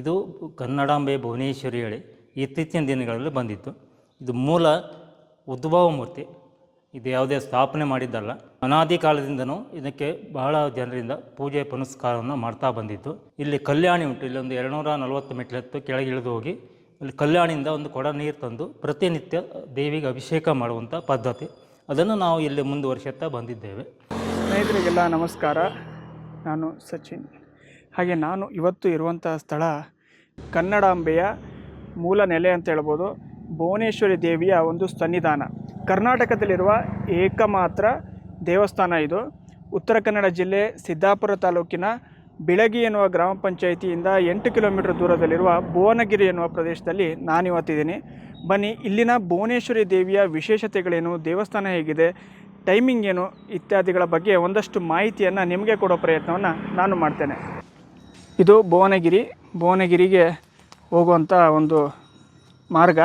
ಇದು ಕನ್ನಡಾಂಬೆ ಭುವನೇಶ್ವರಿ ಹೇಳಿ ಇತ್ತೀಚಿನ ದಿನಗಳಲ್ಲಿ ಬಂದಿತ್ತು. ಇದು ಮೂಲ ಉದ್ಭವ ಮೂರ್ತಿ. ಇದು ಯಾವುದೇ ಸ್ಥಾಪನೆ ಮಾಡಿದ್ದಲ್ಲ. ಅನಾದಿ ಕಾಲದಿಂದನೂ ಇದಕ್ಕೆ ಬಹಳ ಜನರಿಂದ ಪೂಜೆ ಪುನಸ್ಕಾರವನ್ನು ಮಾಡ್ತಾ ಬಂದಿತ್ತು. ಇಲ್ಲಿ ಕಲ್ಯಾಣಿ ಉಂಟು. ಇಲ್ಲೊಂದು ಎರಡುನೂರ ನಲವತ್ತು ಮೆಟ್ಲೆತ್ತು ಕೆಳಗೆ ಇಳಿದು ಹೋಗಿ ಇಲ್ಲಿ ಕಲ್ಯಾಣಿಯಿಂದ ಒಂದು ಕೊಡ ನೀರು ತಂದು ಪ್ರತಿನಿತ್ಯ ದೇವಿಗೆ ಅಭಿಷೇಕ ಮಾಡುವಂಥ ಪದ್ಧತಿ. ಅದನ್ನು ನಾವು ಇಲ್ಲಿ ಮುಂದುವರಿಸುತ್ತಾ ಬಂದಿದ್ದೇವೆ. ಸ್ನೇಹಿತರಿಗೆಲ್ಲ ನಮಸ್ಕಾರ. ನಾನು ಸಚಿನ್. ಹಾಗೆ ನಾನು ಇವತ್ತು ಇರುವಂಥ ಸ್ಥಳ ಕನ್ನಡಾಂಬೆಯ ಮೂಲ ನೆಲೆ ಅಂತ ಹೇಳ್ಬೋದು. ಭುವನೇಶ್ವರಿ ದೇವಿಯ ಒಂದು ಸನ್ನಿಧಾನ. ಕರ್ನಾಟಕದಲ್ಲಿರುವ ಏಕಮಾತ್ರ ದೇವಸ್ಥಾನ ಇದು. ಉತ್ತರ ಕನ್ನಡ ಜಿಲ್ಲೆ ಸಿದ್ದಾಪುರ ತಾಲೂಕಿನ ಬಿಳಗಿ ಎನ್ನುವ ಗ್ರಾಮ ಪಂಚಾಯಿತಿಯಿಂದ ಎಂಟು ಕಿಲೋಮೀಟರ್ ದೂರದಲ್ಲಿರುವ ಭುವನಗಿರಿ ಎನ್ನುವ ಪ್ರದೇಶದಲ್ಲಿ ನಾನಿವತ್ತಿದ್ದೀನಿ. ಬನ್ನಿ, ಇಲ್ಲಿನ ಭುವನೇಶ್ವರಿ ದೇವಿಯ ವಿಶೇಷತೆಗಳೇನು, ದೇವಸ್ಥಾನ ಹೇಗಿದೆ, ಟೈಮಿಂಗ್ ಏನು ಇತ್ಯಾದಿಗಳ ಬಗ್ಗೆ ಒಂದಷ್ಟು ಮಾಹಿತಿಯನ್ನು ನಿಮಗೆ ಕೊಡೋ ಪ್ರಯತ್ನವನ್ನು ನಾನು ಮಾಡ್ತೇನೆ. ಇದು ಭುವನಗಿರಿ. ಭುವನಗಿರಿಗೆ ಹೋಗುವಂಥ ಒಂದು ಮಾರ್ಗ.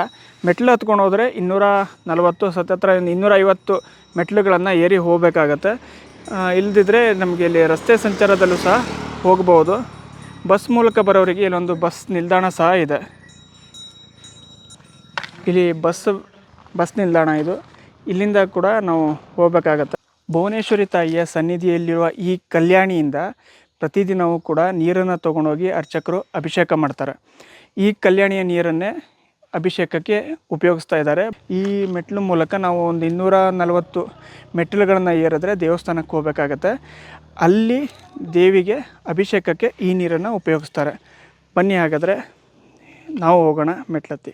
ಮೆಟ್ಲು ಹತ್ಕೊಂಡು ಹೋದರೆ ಇನ್ನೂರ ನಲವತ್ತು ಸತತ್ರ ಇನ್ನೂರ ಐವತ್ತು ಮೆಟ್ಲುಗಳನ್ನು ಏರಿ ಹೋಗಬೇಕಾಗತ್ತೆ. ಇಲ್ಲದಿದ್ದರೆ ನಮಗೆ ಇಲ್ಲಿ ರಸ್ತೆ ಸಂಚಾರದಲ್ಲೂ ಸಹ ಹೋಗ್ಬೋದು. ಬಸ್ ಮೂಲಕ ಬರೋರಿಗೆ ಇಲ್ಲೊಂದು ಬಸ್ ನಿಲ್ದಾಣ ಸಹ ಇದೆ. ಇಲ್ಲಿ ಬಸ್ ಬಸ್ ನಿಲ್ದಾಣ ಇದು. ಇಲ್ಲಿಂದ ಕೂಡ ನಾವು ಹೋಗಬೇಕಾಗತ್ತೆ. ಭುವನೇಶ್ವರಿ ತಾಯಿಯ ಸನ್ನಿಧಿಯಲ್ಲಿರುವ ಈ ಕಲ್ಯಾಣಿಯಿಂದ ಪ್ರತಿದಿನವೂ ಕೂಡ ನೀರನ್ನು ತೊಗೊಂಡೋಗಿ ಅರ್ಚಕರು ಅಭಿಷೇಕ ಮಾಡ್ತಾರೆ. ಈ ಕಲ್ಯಾಣಿಯ ನೀರನ್ನೇ ಅಭಿಷೇಕಕ್ಕೆ ಉಪಯೋಗಿಸ್ತಾ ಇದ್ದಾರೆ. ಈ ಮೆಟ್ಲು ಮೂಲಕ ನಾವು ಒಂದು ಇನ್ನೂರ ನಲವತ್ತು ಮೆಟ್ಟಿಲುಗಳನ್ನು ಏರಿದ್ರೆ ದೇವಸ್ಥಾನಕ್ಕೆ ಹೋಗಬೇಕಾಗತ್ತೆ. ಅಲ್ಲಿ ದೇವಿಗೆ ಅಭಿಷೇಕಕ್ಕೆ ಈ ನೀರನ್ನು ಉಪಯೋಗಿಸ್ತಾರೆ. ಬನ್ನಿ ಹಾಗಾದರೆ ನಾವು ಹೋಗೋಣ ಮೆಟ್ಲತ್ತಿ.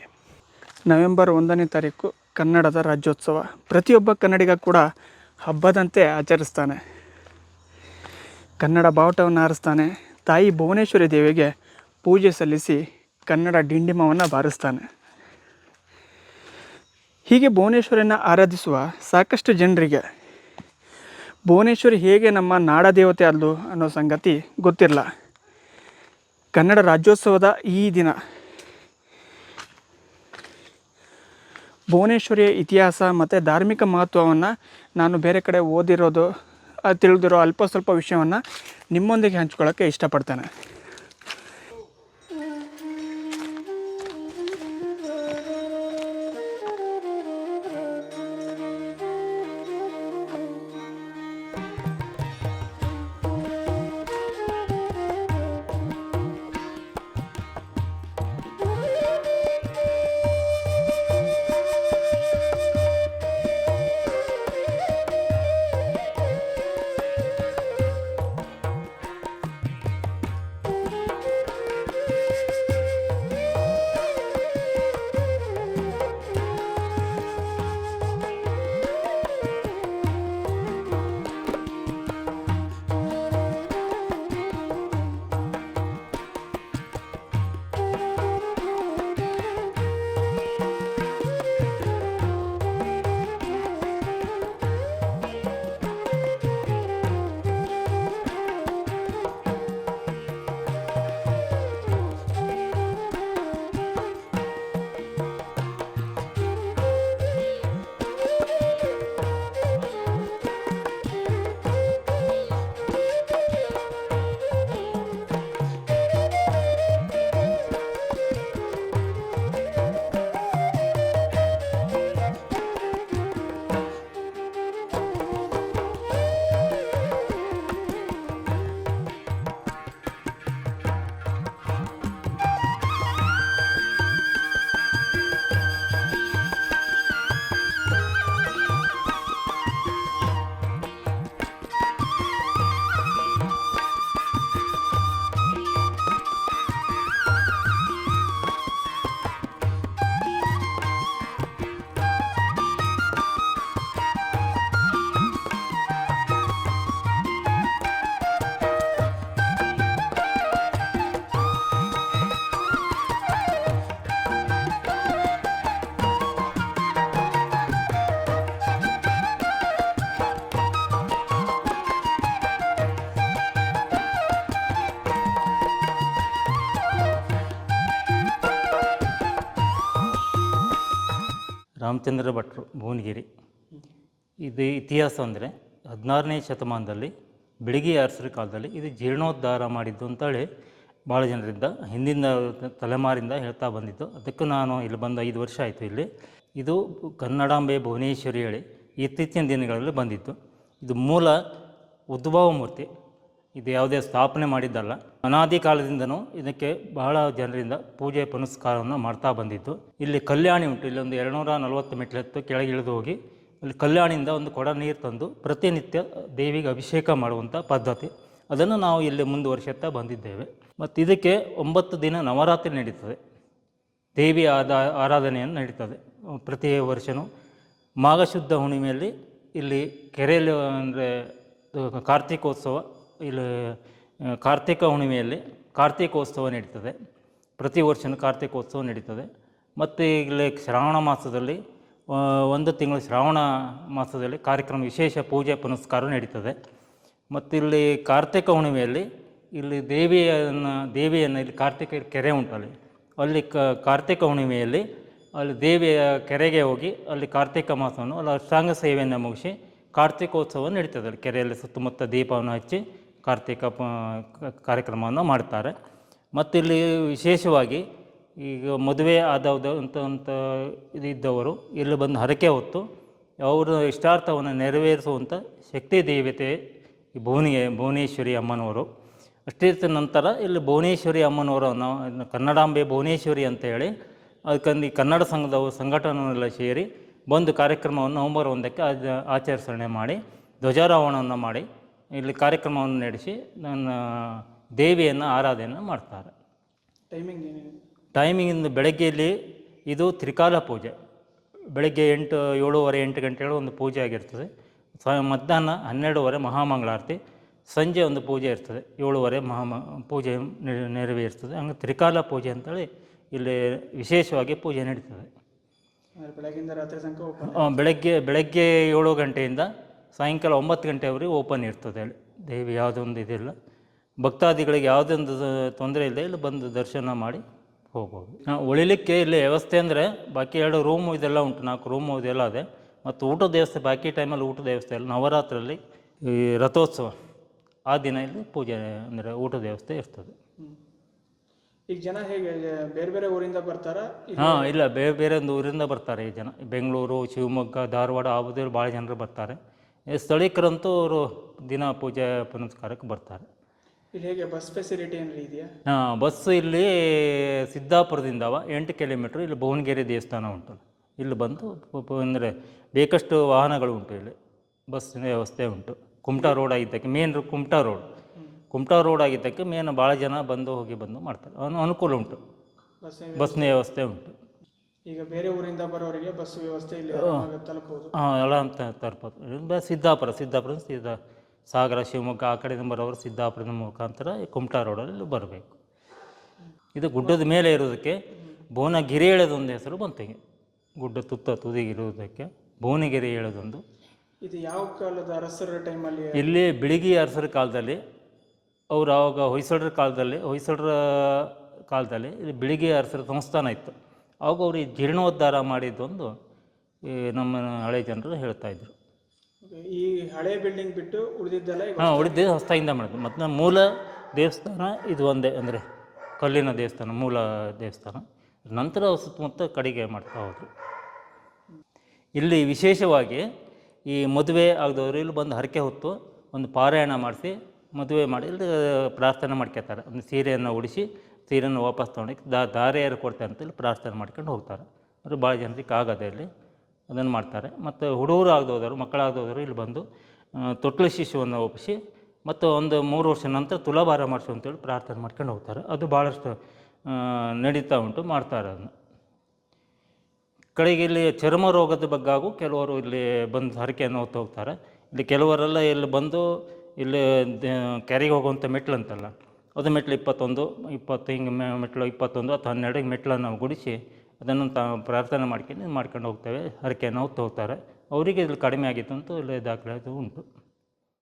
ನವೆಂಬರ್ ಒಂದನೇ ತಾರೀಕು ಕನ್ನಡದ ರಾಜ್ಯೋತ್ಸವ. ಪ್ರತಿಯೊಬ್ಬ ಕನ್ನಡಿಗ ಕೂಡ ಹಬ್ಬದಂತೆ ಆಚರಿಸ್ತಾನೆ. ಕನ್ನಡ ಬಾವುಟವನ್ನು ಹಾರಿಸ್ತಾನೆ ತಾಯಿ ಭುವನೇಶ್ವರಿ ದೇವಿಗೆ ಪೂಜೆ ಸಲ್ಲಿಸಿ ಕನ್ನಡ ಡಿಂಡಿಮವನ್ನು ಬಾರಿಸ್ತಾನೆ. ಹೀಗೆ ಭುವನೇಶ್ವರಿಯನ್ನು ಆರಾಧಿಸುವ ಸಾಕಷ್ಟು ಜನರಿಗೆ ಭುವನೇಶ್ವರಿ ಹೇಗೆ ನಮ್ಮ ನಾಡ ದೇವತೆ ಅಲ್ಲು ಅನ್ನೋ ಸಂಗತಿ ಗೊತ್ತಿರಲ್ಲ ಕನ್ನಡ ರಾಜ್ಯೋತ್ಸವದ ಈ ದಿನ ಭುವನೇಶ್ವರಿಯ ಇತಿಹಾಸ ಮತ್ತು ಧಾರ್ಮಿಕ ಮಹತ್ವವನ್ನು ನಾನು ಬೇರೆ ಕಡೆ ಓದಿರೋದು ತಿಳಿದಿರೋ ಅಲ್ಪ ಸ್ವಲ್ಪ ವಿಷಯವನ್ನು ನಿಮ್ಮೊಂದಿಗೆ ಹಂಚ್ಕೊಳ್ಳೋಕ್ಕೆ ಇಷ್ಟಪಡ್ತೇನೆ. ರಾಮಚಂದ್ರ ಭಟ್ರು ಭುವನಗಿರಿ. ಇದು ಇತಿಹಾಸ ಅಂದರೆ ಹದಿನಾರನೇ ಶತಮಾನದಲ್ಲಿ ಬೆಳಿಗ್ಗೆ ಅರಸರ ಕಾಲದಲ್ಲಿ ಇದು ಜೀರ್ಣೋದ್ಧಾರ ಮಾಡಿದ್ದು ಅಂತೇಳಿ ಭಾಳ ಜನರಿಂದ, ಹಿಂದಿನ ತಲೆಮಾರಿಂದ ಹೇಳ್ತಾ ಬಂದಿದ್ದು. ಅದಕ್ಕೂ ನಾನು ಇಲ್ಲಿ ಬಂದು ಐದು ವರ್ಷ ಆಯಿತು ಇಲ್ಲಿ. ಇದು ಕನ್ನಡಾಂಬೆ ಭುವನೇಶ್ವರಿ ಹೇಳಿ ಇತ್ತೀಚಿನ ದಿನಗಳಲ್ಲಿ ಬಂದಿತ್ತು ಇದು ಮೂಲ ಉದ್ಭವ ಮೂರ್ತಿ. ಇದು ಯಾವುದೇ ಸ್ಥಾಪನೆ ಮಾಡಿದ್ದಲ್ಲ. ಅನಾದಿ ಕಾಲದಿಂದನೂ ಇದಕ್ಕೆ ಬಹಳ ಜನರಿಂದ ಪೂಜೆ ಪುನಸ್ಕಾರವನ್ನು ಮಾಡ್ತಾ ಬಂದಿದ್ದು ಇಲ್ಲಿ ಕಲ್ಯಾಣಿ ಉಂಟು. ಇಲ್ಲೊಂದು ಎರಡುನೂರ ನಲವತ್ತು ಮೆಟ್ಲೆತ್ತು ಕೆಳಗೆ ಇಳಿದು ಹೋಗಿ ಅಲ್ಲಿ ಕಲ್ಯಾಣಿಯಿಂದ ಒಂದು ಕೊಡ ನೀರು ತಂದು ಪ್ರತಿನಿತ್ಯ ದೇವಿಗೆ ಅಭಿಷೇಕ ಮಾಡುವಂಥ ಪದ್ಧತಿ. ಅದನ್ನು ನಾವು ಇಲ್ಲಿ ಮುಂದುವರಿಸುತ್ತಾ ಬಂದಿದ್ದೇವೆ. ಮತ್ತು ಇದಕ್ಕೆ ಒಂಬತ್ತು ದಿನ ನವರಾತ್ರಿ ನಡೀತದೆ. ದೇವಿ ಆದ, ಆರಾಧನೆಯನ್ನು ನಡೀತದೆ. ಪ್ರತಿ ವರ್ಷವೂ ಮಾಘಶುದ್ಧ ಹುಣ್ಣಿಮೆಯಲ್ಲಿ ಇಲ್ಲಿ ಕೆರೆಯಲ್ಲಿ ಅಂದರೆ ಕಾರ್ತಿಕೋತ್ಸವ ಇಲ್ಲಿ ಕಾರ್ತಿಕ ಹುಣ್ಣಿಮೆಯಲ್ಲಿ ಕಾರ್ತಿಕೋತ್ಸವ ನಡೀತದೆ. ಪ್ರತಿ ವರ್ಷವೂ ಕಾರ್ತಿಕೋತ್ಸವ ನಡೀತದೆ. ಮತ್ತು ಇಲ್ಲಿ ಶ್ರಾವಣ ಮಾಸದಲ್ಲಿ ಒಂದು ತಿಂಗಳು ಶ್ರಾವಣ ಮಾಸದಲ್ಲಿ ಕಾರ್ಯಕ್ರಮ, ವಿಶೇಷ ಪೂಜೆ, ಪುನಸ್ಕಾರ ನಡೀತದೆ. ಮತ್ತು ಇಲ್ಲಿ ಕಾರ್ತಿಕ ಹುಣ್ಣಿಮೆಯಲ್ಲಿ ಇಲ್ಲಿ ದೇವಿಯನ್ನು ದೇವಿಯನ್ನು ಇಲ್ಲಿ ಕಾರ್ತಿಕ ಕೆರೆ ಉಂಟಲ್ಲಿ. ಅಲ್ಲಿ ಕಾರ್ತಿಕ ಹುಣ್ಣಿಮೆಯಲ್ಲಿ ಅಲ್ಲಿ ದೇವಿಯ ಕೆರೆಗೆ ಹೋಗಿ ಅಲ್ಲಿ ಕಾರ್ತಿಕ ಮಾಸವನ್ನು, ಅಲ್ಲಿ ಅಷ್ಟಾಂಗ ಸೇವೆಯನ್ನು ಮುಗಿಸಿ ಕಾರ್ತಿಕೋತ್ಸವ ನಡೀತದೆ ಅಲ್ಲಿ ಕೆರೆಯಲ್ಲಿ ಸುತ್ತಮುತ್ತ ದೀಪವನ್ನು ಹಚ್ಚಿ. ಕಾರ್ತಿಕ ಪ- ಕಾರ್ಯಕ್ರಮವನ್ನು ಮಾಡ್ತಾರೆ. ಮತ್ತು ಇಲ್ಲಿ ವಿಶೇಷವಾಗಿ ಈಗ ಮದುವೆ ಆದವ್ದು ಅಂತ ಅಂತ ಇದ್ದವರು ಇಲ್ಲಿ ಬಂದು ಹರಕೆ ಹೊತ್ತು ಅವರ ಇಷ್ಟಾರ್ಥವನ್ನು ನೆರವೇರಿಸುವಂಥ ಶಕ್ತಿ ದೇವತೆ ಈ ಭುವನಿ, ಭುವನೇಶ್ವರಿ ಅಮ್ಮನವರು. ಅಷ್ಟೇ ನಂತರ ಇಲ್ಲಿ ಭುವನೇಶ್ವರಿ ಅಮ್ಮನವರು ನಾವು ಕನ್ನಡಾಂಬೆ ಭುವನೇಶ್ವರಿ ಅಂತ ಹೇಳಿ ಅದಕ್ಕಂದು ಕನ್ನಡ ಸಂಘದವರು ಸಂಘಟನೆಲ್ಲ ಸೇರಿ ಬಂದು ಕಾರ್ಯಕ್ರಮವನ್ನು ನವಂಬರ್ ಒಂದಕ್ಕೆ ಆಚರಿಸರಣೆ ಮಾಡಿ ಧ್ವಜಾರೋಹಣವನ್ನು ಮಾಡಿ ಇಲ್ಲಿ ಕಾರ್ಯಕ್ರಮವನ್ನು ನಡೆಸಿ ನನ್ನ ದೇವಿಯನ್ನು ಆರಾಧನೆ ಮಾಡ್ತಾರೆ. ಟೈಮಿಂಗ್ ಟೈಮಿಂಗಿಂದ ಟೈಮಿಂಗ್ ಬೆಳಗ್ಗೆಯಲ್ಲಿ ಇದು ತ್ರಿಕಾಲ ಪೂಜೆ. ಬೆಳಗ್ಗೆ ಎಂಟು ಏಳೂವರೆ ಎಂಟು ಗಂಟೆಗಳು ಒಂದು ಪೂಜೆ ಆಗಿರ್ತದೆ. ಸ ಮಧ್ಯಾಹ್ನ ಹನ್ನೆರಡುವರೆ ಮಹಾಮಂಗಳಾರತಿ ಸಂಜೆ ಒಂದು ಪೂಜೆ ಇರ್ತದೆ. ಏಳುವರೆ ಮಹಾಮ ಪೂಜೆ ನೆರ- ನೆರವೇರ್ತದೆ ಹಂಗೆ ತ್ರಿಕಾಲ ಪೂಜೆ ಅಂತೇಳಿ ಇಲ್ಲಿ ವಿಶೇಷವಾಗಿ ಪೂಜೆ ನಡೀತದೆ. ಬೆಳಗ್ಗೆ ಬೆಳಗ್ಗೆ ಏಳು ಗಂಟೆಯಿಂದ ಸಾಯಂಕಾಲ ಒಂಬತ್ತು ಗಂಟೆವರೆಗೆ ಓಪನ್ ಇರ್ತದೆ. ಅಲ್ಲಿ ದೇವಿ ಯಾವುದೊಂದು ಇದಿಲ್ಲ. ಭಕ್ತಾದಿಗಳಿಗೆ ಯಾವುದೊಂದು ತೊಂದರೆ ಇಲ್ಲದೆ ಇಲ್ಲಿ ಬಂದು ದರ್ಶನ ಮಾಡಿ ಹೋಗ್ಬೋದು. ಆ, ಉಳಿಲಿಕ್ಕೆ ಇಲ್ಲಿ ವ್ಯವಸ್ಥೆ ಅಂದರೆ ಬಾಕಿ ಎರಡು ರೂಮು ಇದೆಲ್ಲ ಉಂಟು ನಾಲ್ಕು ರೂಮು ಇದೆಲ್ಲ ಇದೆ. ಮತ್ತು ಊಟದ ವ್ಯವಸ್ಥೆ ಬಾಕಿ ಟೈಮಲ್ಲಿ ಊಟದ ವ್ಯವಸ್ಥೆ ಇಲ್ಲ ನವರಾತ್ರಿಯಲ್ಲಿ ಈ ರಥೋತ್ಸವ ಆ ದಿನ ಇಲ್ಲಿ ಪೂಜೆ ಅಂದರೆ ಊಟದ ವ್ಯವಸ್ಥೆ ಇರ್ತದೆ. ಈಗ ಜನ ಹೇಗೆ ಬೇರೆ ಬೇರೆ ಊರಿಂದ ಬರ್ತಾರೆ? ಹಾಂ ಇಲ್ಲ. ಬೇರೆ ಬೇರೆ ಒಂದು ಊರಿಂದ ಬರ್ತಾರೆ ಈ ಜನ. ಬೆಂಗಳೂರು ಶಿವಮೊಗ್ಗ ಧಾರವಾಡ ಆ ಭಾಳ ಜನರು ಬರ್ತಾರೆ. ಸ್ಥಳೀಕರಂತೂ ಅವರು ದಿನ ಪೂಜೆ ಪುನಸ್ಕಾರಕ್ಕೆ ಬರ್ತಾರೆ. ಇಲ್ಲಿ ಹೇಗೆ ಬಸ್ ಫೆಸಿಲಿಟಿ ಏನಾರು ಇದೆಯಾ? ಹಾಂ ಬಸ್ ಇಲ್ಲಿ ಸಿದ್ದಾಪುರದಿಂದವ ಎಂಟು ಕಿಲೋಮೀಟ್ರ್ ಇಲ್ಲಿ ಭುವನಗಿರಿ ದೇವಸ್ಥಾನ ಉಂಟು. ಇಲ್ಲಿ ಬಂದು ಅಂದರೆ ಬೇಕಷ್ಟು ವಾಹನಗಳು ಉಂಟು ಇಲ್ಲಿ. ಬಸ್ಸಿನ ವ್ಯವಸ್ಥೆ ಉಂಟು. ಕುಮಟಾ ರೋಡ್ ಆಗಿದ್ದಕ್ಕೆ main Kumta road. Kumta road ಆಗಿದ್ದಕ್ಕೆ ಮೇನ್ ಭಾಳ ಜನ ಬಂದು ಹೋಗಿ ಬಂದು ಮಾಡ್ತಾರೆ. ಅನು ಅನುಕೂಲ ಉಂಟು. ಬಸ್ ಬಸ್ನ ವ್ಯವಸ್ಥೆ ಉಂಟು. ಈಗ ಬೇರೆ ಊರಿಂದ ಬರೋರಿಗೆ ಬಸ್ ವ್ಯವಸ್ಥೆ ಇಲ್ಲಿ ಆರಾಮಾಗಿ ತಲುಪಬಹುದು ಹಾಂ ಎಲ್ಲ ಅಂತ ತರ್ಬೋದು ಸಿದ್ದಾಪುರ ಸಿದ್ದಾಪುರ ಸಿದ್ಧ ಸಾಗರ ಶಿವಮೊಗ್ಗ ಆ ಕಡೆಯಿಂದ ಬರೋರು ಸಿದ್ದಾಪುರದ ಮುಖಾಂತರ ಈ ಕುಮಟಾ ರೋಡಲ್ಲಿ ಬರಬೇಕು. ಇದು ಗುಡ್ಡದ ಮೇಲೆ ಇರೋದಕ್ಕೆ ಭುವನಗಿರಿ ಹೇಳೋದೊಂದು ಹೆಸರು ಬಂತು ಈಗ ಗುಡ್ಡ ತುತ್ತ ತುದಿಗಿರುವುದಕ್ಕೆ ಭುವನಗಿರಿ ಹೇಳೋದೊಂದು ಇದು ಯಾವ ಕಾಲದ ಅರಸರ ಟೈಮಲ್ಲಿ ಇಲ್ಲಿ ಬಿಳಿಗಿ ಅರಸರ ಕಾಲದಲ್ಲಿ ಅವರು ಆವಾಗ ಹೊಯ್ಸಳರ ಕಾಲದಲ್ಲಿ ಹೊಯ್ಸಳರ ಕಾಲದಲ್ಲಿ ಇಲ್ಲಿ ಬಿಳಿಗಿ ಅರಸರ ಸಂಸ್ಥಾನ ಇತ್ತು. ಆವಾಗ ಅವರು ಈ ಜೀರ್ಣೋದ್ಧಾರ ಮಾಡಿದ್ದೊಂದು ಈ ನಮ್ಮ ಹಳೆ ಜನರು ಹೇಳ್ತಾ ಇದ್ರು. ಈ ಹಳೆ ಬಿಲ್ಡಿಂಗ್ ಬಿಟ್ಟು ಉಳಿದಿದ್ದೆಲ್ಲ ಹಾಂ ಉಳಿದ ಹೊಸದಾಗಿಂದ ಮಾಡಿದ್ರು. ಮತ್ತು ನಮ್ಮ ಮೂಲ ದೇವಸ್ಥಾನ ಇದು ಒಂದೇ ಅಂದರೆ ಕಲ್ಲಿನ ದೇವಸ್ಥಾನ ಮೂಲ ದೇವಸ್ಥಾನ. ನಂತರ ಸುತ್ತಮುತ್ತ ಕಡೆಗೆ ಮಾಡ್ತಾ ಹೋದರು. ಇಲ್ಲಿ ವಿಶೇಷವಾಗಿ ಈ ಮದುವೆ ಆಗದವರು ಇಲ್ಲಿ ಬಂದು ಹರಕೆ ಹೊತ್ತು ಒಂದು ಪಾರಾಯಣ ಮಾಡಿಸಿ ಮದುವೆ ಮಾಡಿ ಇಲ್ಲಿ ಪ್ರಾರ್ಥನೆ ಮಾಡ್ಕೊತಾರೆ. ಒಂದು ಸೀರೆಯನ್ನು ಉಡಿಸಿ ಸೀರೆಯನ್ನು ವಾಪಸ್ ತೊಗೊಂಡಿಕ್ಕೆ ದಾ ದಾರೆಯರು ಕೊಡ್ತಾರೆ ಅಂತೇಳಿ ಪ್ರಾರ್ಥನೆ ಮಾಡ್ಕೊಂಡು ಹೋಗ್ತಾರೆ. ಅದು ಭಾಳ ಜನರಿಗೆ ಆಗದೆ ಇಲ್ಲಿ ಅದನ್ನು ಮಾಡ್ತಾರೆ. ಮತ್ತು ಹುಡುಗರು ಆಗದೋದವರು ಮಕ್ಕಳಾಗದೋದವರು ಇಲ್ಲಿ ಬಂದು ತೊಟ್ಲು ಶಿಶುವನ್ನು ಒಪ್ಪಿಸಿ, ಮತ್ತು ಒಂದು ಮೂರು ವರ್ಷ ನಂತರ ತುಲಾಭಾರ ಮಾಡಿಸು ಅಂತೇಳಿ ಪ್ರಾರ್ಥನೆ ಮಾಡ್ಕೊಂಡು ಹೋಗ್ತಾರೆ. ಅದು ಭಾಳಷ್ಟು ನಡೀತಾ ಉಂಟು, ಮಾಡ್ತಾರೆ ಅದನ್ನು. ಕಡೆಗೆ ಇಲ್ಲಿ ಚರ್ಮ ರೋಗದ ಬಗ್ಗೆ ಆಗು ಕೆಲವರು ಇಲ್ಲಿ ಬಂದು ಹರಕೆಯನ್ನು ಹೊತ್ತು ಹೋಗ್ತಾರೆ. ಇಲ್ಲಿ ಕೆಲವರೆಲ್ಲ ಇಲ್ಲಿ ಬಂದು, ಇಲ್ಲಿ ಕೆರೆಗೆ ಹೋಗುವಂಥ ಮೆಟ್ಲು ಅಂತಲ್ಲ ಅದು ಮೆಟ್ಲು ಇಪ್ಪತ್ತೊಂದು, ಇಪ್ಪತ್ತು ಹಿಂಗೆ ಮೆಟ್ಲು ಇಪ್ಪತ್ತೊಂದು ಅಥವಾ ಹನ್ನೆರಡು ಮೆಟ್ಲನ್ನು ನಾವು ಗುಡಿಸಿ ಅದನ್ನು ತಾ ಪ್ರಾರ್ಥನೆ ಮಾಡ್ಕೊಂಡು ಮಾಡ್ಕೊಂಡು ಹೋಗ್ತೇವೆ. ಹರಕೆಯನ್ನು ಹೊತ್ತು ಹೋಗ್ತಾರೆ ಅವರಿಗೆ ಇಲ್ಲಿ ಕಡಿಮೆ ಆಗಿತ್ತು ಅಂತ ಇಲ್ಲಿ ದಾಖಲಾತಿ ಉಂಟು.